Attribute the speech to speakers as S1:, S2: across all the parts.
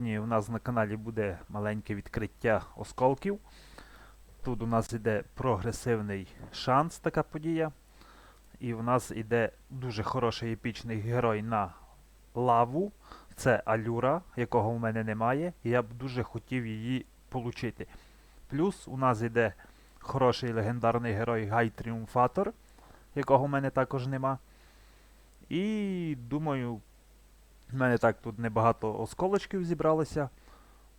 S1: Сьогодні у нас на каналі буде маленьке відкриття осколків. Тут у нас іде прогресивний шанс, така подія. І у нас іде дуже хороший епічний герой на лаву. Це Алюра, якого у мене немає. І я б дуже хотів її получити. Плюс у нас іде хороший легендарний герой Гай Тріумфатор, якого у мене також нема. І думаю, у мене так тут небагато осколочків зібралося.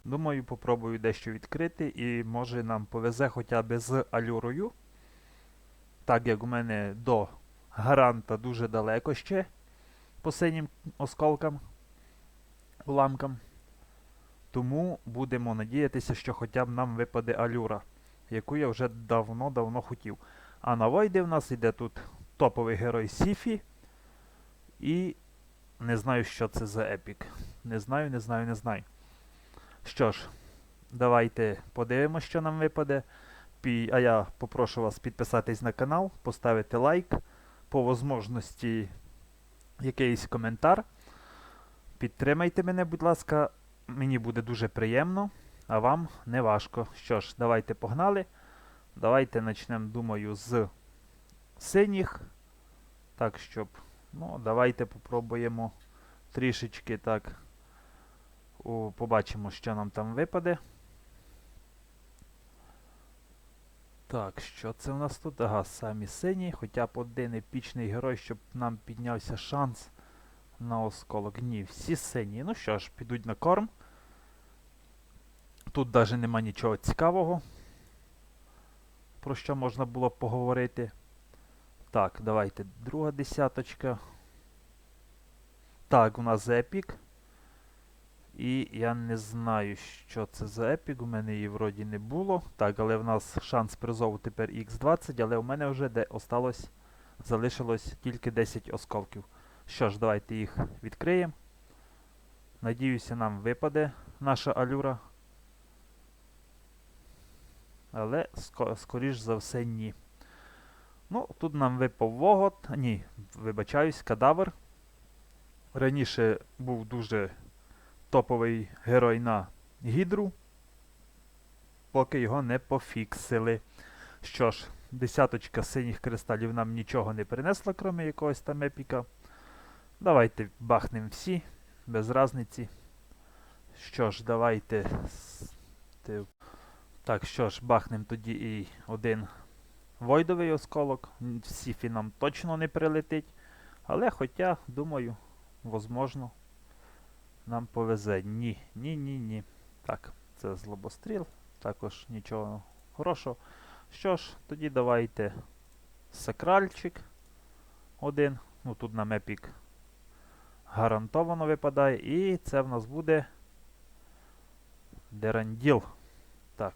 S1: Думаю, попробую дещо відкрити і може нам повезе хоча б з алюрою. Так як у мене до гаранта дуже далеко ще по синім осколкам, уламкам. Тому будемо надіятися, що хоча б нам випаде алюра, яку я вже давно-давно хотів. А на Войди в нас іде тут топовий герой Сіфі. І не знаю, що це за епік. Не знаю, не знаю, не знаю. Що ж, давайте подивимося, що нам випаде. Пі- А я попрошу вас підписатись на канал, поставити лайк, по можливості якийсь коментар. Підтримайте мене, будь ласка, мені буде дуже приємно, а вам не важко. Що ж, давайте погнали. Давайте почнемо, думаю, з синіх. Так, щоб. Ну, давайте попробуємо трішечки так. О, побачимо, що нам там випаде. Так, що це у нас тут? Ага, самі сині. Хоча б один епічний герой, щоб нам піднявся шанс на осколок. Ні, всі сині. Ну що ж, підуть на корм. Тут навіть нема нічого цікавого, про що можна було поговорити. Так, давайте друга десяточка. Так, у нас епік. І я не знаю, що це за епік. У мене її вроді не було. Так, але в нас шанс призову тепер Х20, але у мене вже де осталось, залишилось тільки 10 осколків. Що ж, давайте їх відкриємо. Надіюся, нам випаде наша алюра. Але скоріш за все ні. Ну, тут нам випав Вогот. Ні, вибачаюсь, кадавр. Раніше був дуже топовий герой на Гідру, поки його не пофіксили. Що ж, десяточка синіх кристалів нам нічого не принесла, крім якогось там епіка. Давайте бахнемо всі, без разниці. Що ж, давайте. Так, що ж, бахнемо тоді і один Войдовий осколок. В Сіфі нам точно не прилетить. Але хоча, думаю, возможно, нам повезе. Ні, ні, ні, ні. Так, це злобостріл. Також нічого хорошого. Що ж, тоді давайте сакральчик один. Ну тут нам епік гарантовано випадає. І це в нас буде Деранділ. Так.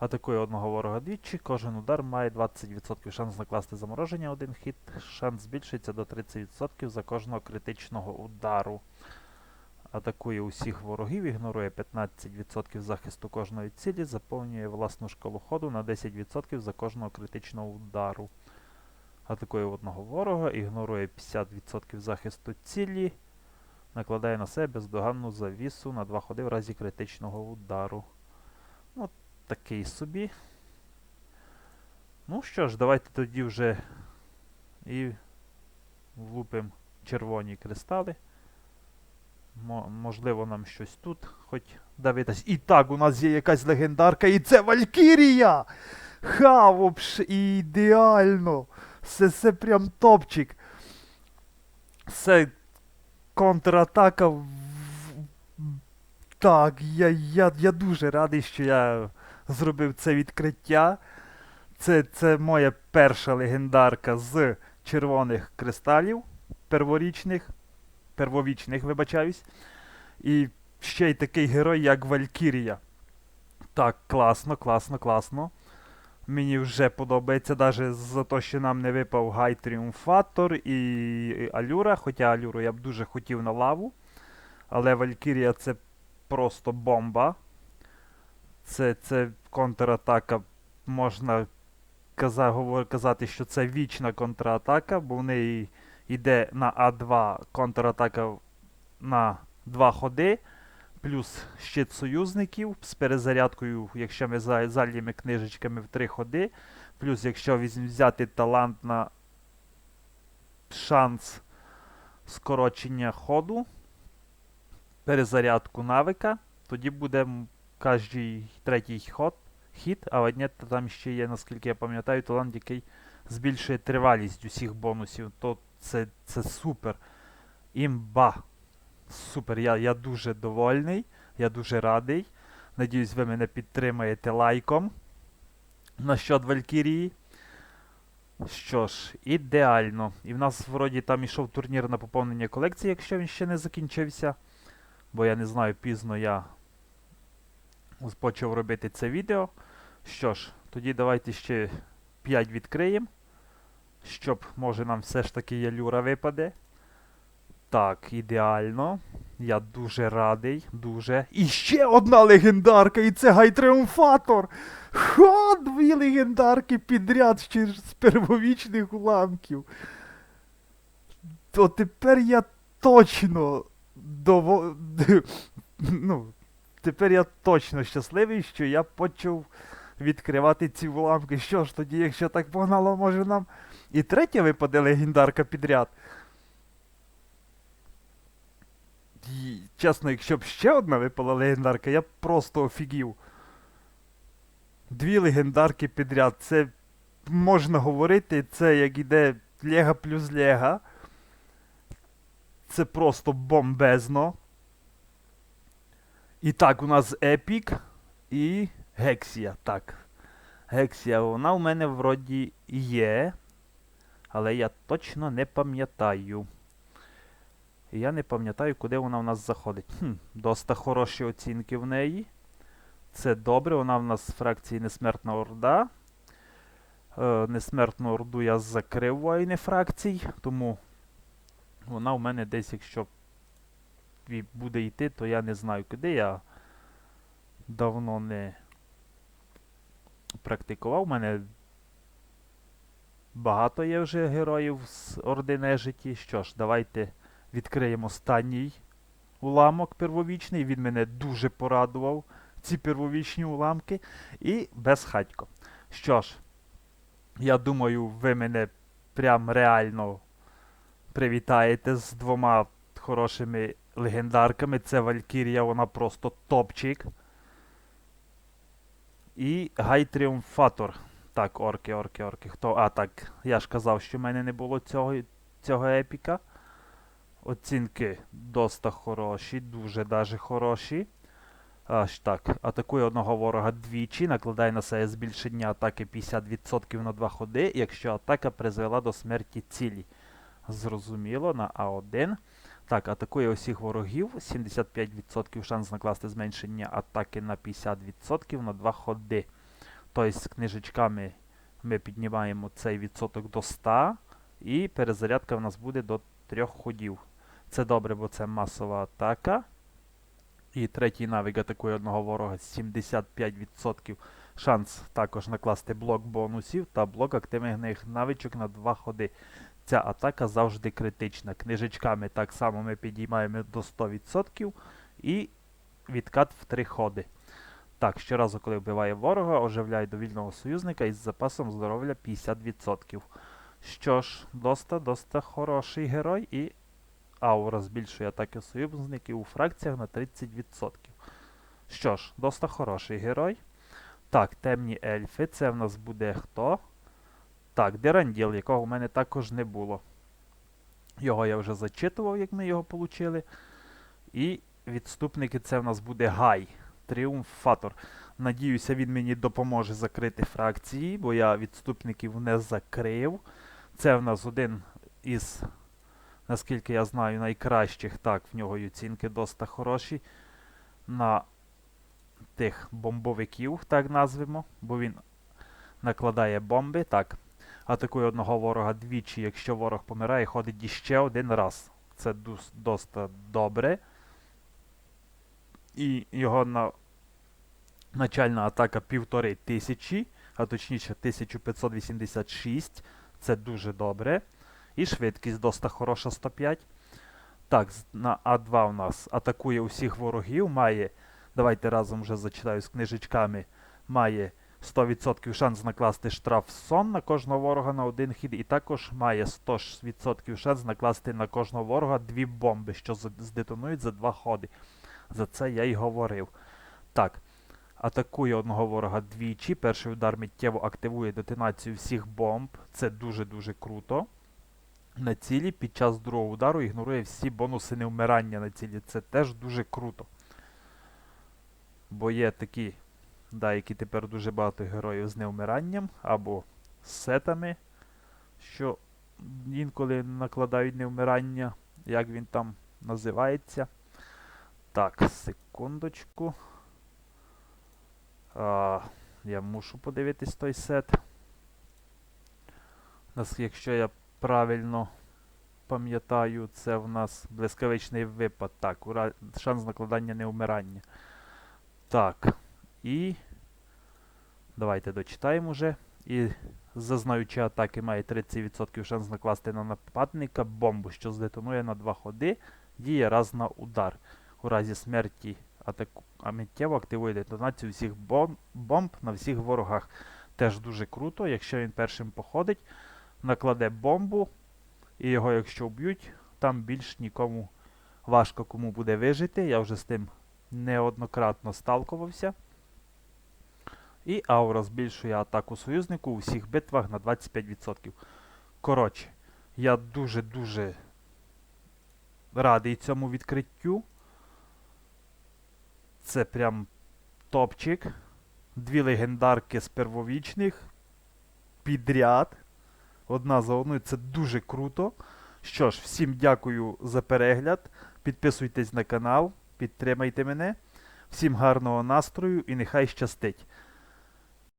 S1: Атакує одного ворога двічі. Кожен удар має 20% шанс накласти замороження один хід. Шанс збільшується до 30% за кожного критичного удару. Атакує усіх ворогів, ігнорує 15% захисту кожної цілі, заповнює власну шкалу ходу на 10% за кожного критичного удару. Атакує одного ворога, ігнорує 50% захисту цілі, накладає на себе бездоганну завісу на 2 ходи в разі критичного удару. Ну, такий собі. Ну що ж, давайте тоді вже і влупимо червоні кристали. Мо- можливо, нам щось тут хоч давитись. І так, у нас є якась легендарка, і це Валькірія! Ха, вообще, ідеально! Це, це прям топчик. Це контратака. Так, я, я, я дуже радий, що я зробив це відкриття. Це, це моя перша легендарка з червоних кристалів перворічних. Первовічних, вибачаюсь. І ще й такий герой, як Валькірія. Так, класно, класно, класно. Мені вже подобається, навіть за те, що нам не випав Гай Тріумфатор і Алюра. Хоча Алюру я б дуже хотів на лаву. Але Валькірія це просто бомба. Це, це контратака, можна казати, що це вічна контратака, бо в неї йде на А2 контратака на два ходи. плюс щит союзників з перезарядкою, якщо ми за зальємо книжечками в три ходи. Плюс, якщо взяти талант на шанс скорочення ходу, перезарядку навика, тоді буде кожний третій ход, хід, а одне та там ще є, наскільки я пам'ятаю, талант, який збільшує тривалість усіх бонусів. То це, це супер. Імба. Супер, я, я дуже довольний, я дуже радий. Надіюсь, ви мене підтримаєте лайком на щодо Валькірії. Що ж, ідеально. І в нас вроді там ішов турнір на поповнення колекції, якщо він ще не закінчився. Бо я не знаю, пізно я почав робити це відео. Що ж, тоді давайте ще 5 відкриємо. Щоб, може, нам все ж таки ялюра випаде. Так, ідеально. Я дуже радий, дуже. І ще одна легендарка, і це Гайтреумфатор! Ха, дві легендарки підряд ще з первовічних уламків. То тепер я точно дово... ну, тепер я точно щасливий, що я почав відкривати ці уламки. Що ж тоді, якщо так погнало, може нам і третя випаде легендарка підряд. І, чесно, якщо б ще одна випала легендарка, я б просто офігів. Дві легендарки підряд. Це можна говорити, це як іде Лега плюс Лега. Це просто бомбезно. І так, у нас Епік і Гексія. Так. Гексія, вона у мене вроді є. Але я точно не пам'ятаю. Я не пам'ятаю, куди вона в нас заходить. Хм, Доста хороші оцінки в неї. Це добре, вона в нас з фракції Несмертна Орда. Е, Несмертну Орду я закрив воїни фракцій, тому вона у мене десь, якщо і буде йти, то я не знаю куди. Я давно не практикував. У мене багато є вже героїв з Орди Нежиті. Що ж, давайте відкриємо останній уламок первовічний. Він мене дуже порадував. Ці первовічні уламки. І безхатько. Що ж, я думаю, ви мене прям реально привітаєте з двома хорошими легендарками. Це Валькірія, вона просто топчик. І Гай Тріумфатор. Так, орки, орки, орки. Хто? А, так, я ж казав, що в мене не було цього, цього епіка. Оцінки доста хороші, дуже даже хороші. Аж так. Атакує одного ворога двічі, накладає на себе збільшення атаки 50% на 2 ходи, якщо атака призвела до смерті цілі. Зрозуміло, на А1. Так, атакує усіх ворогів. 75% шанс накласти зменшення атаки на 50% на 2 ходи. Тобто з книжечками ми піднімаємо цей відсоток до 100, і перезарядка в нас буде до 3 ходів. Це добре, бо це масова атака. І третій навик атакує одного ворога 75% шанс також накласти блок бонусів та блок активних навичок на 2 ходи. Ця атака завжди критична. Книжечками так само ми підіймаємо до 100% і відкат в 3 ходи. Так, щоразу, коли вбиває ворога, оживляє довільного союзника із запасом здоров'я 50%. Що ж, доста, доста хороший герой і аура збільшує атаки союзників у фракціях на 30%. Що ж, доста хороший герой. Так, темні ельфи. Це в нас буде хто? Так, Деранділ, якого в мене також не було. Його я вже зачитував, як ми його отримали. І відступники це в нас буде Гай. Тріумфатор. Надіюся, він мені допоможе закрити фракції, бо я відступників не закрив. Це в нас один із, наскільки я знаю, найкращих. Так, в нього і оцінки доста хороші. На тих бомбовиків, так назвемо, бо він накладає бомби. Так. Атакує одного ворога двічі, якщо ворог помирає, ходить іще один раз. Це дос, доста добре. І його на... начальна атака півтори тисячі, а точніше 1586. Це дуже добре. І швидкість доста хороша 105. Так, на А2 у нас атакує усіх ворогів, має, давайте разом вже зачитаю з книжечками, має 100% шанс накласти штраф сон на кожного ворога на один хід, і також має 100% шанс накласти на кожного ворога дві бомби, що здетонують за два ходи. За це я й говорив. Так, атакує одного ворога двічі. Перший удар миттєво активує детонацію всіх бомб. Це дуже-дуже круто. На цілі під час другого удару ігнорує всі бонуси невмирання на цілі. Це теж дуже круто. Бо є такі, да, які тепер дуже багато героїв з невмиранням або з сетами, що інколи накладають невмирання, як він там називається. Так, секундочку. А, я мушу подивитись той сет. Якщо я правильно пам'ятаю, це в нас блискавичний випад. Так, шанс накладання невмирання. Так. І. Давайте дочитаємо вже. І зазнаючи атаки має 30% шанс накласти на нападника бомбу, що здетонує на два ходи. Діє раз на удар. У разі смерті атаку... а активує детонацію всіх бом... бомб на всіх ворогах. Теж дуже круто, якщо він першим походить, накладе бомбу, і його, якщо вб'ють, там більш нікому важко кому буде вижити. Я вже з тим неоднократно сталкувався. І аура збільшує атаку союзнику у всіх битвах на 25%. Коротше, я дуже-дуже радий цьому відкриттю. Це прям топчик. Дві легендарки з первовічних. Підряд. Одна за одною. Це дуже круто. Що ж, всім дякую за перегляд. Підписуйтесь на канал, підтримайте мене. Всім гарного настрою і нехай щастить.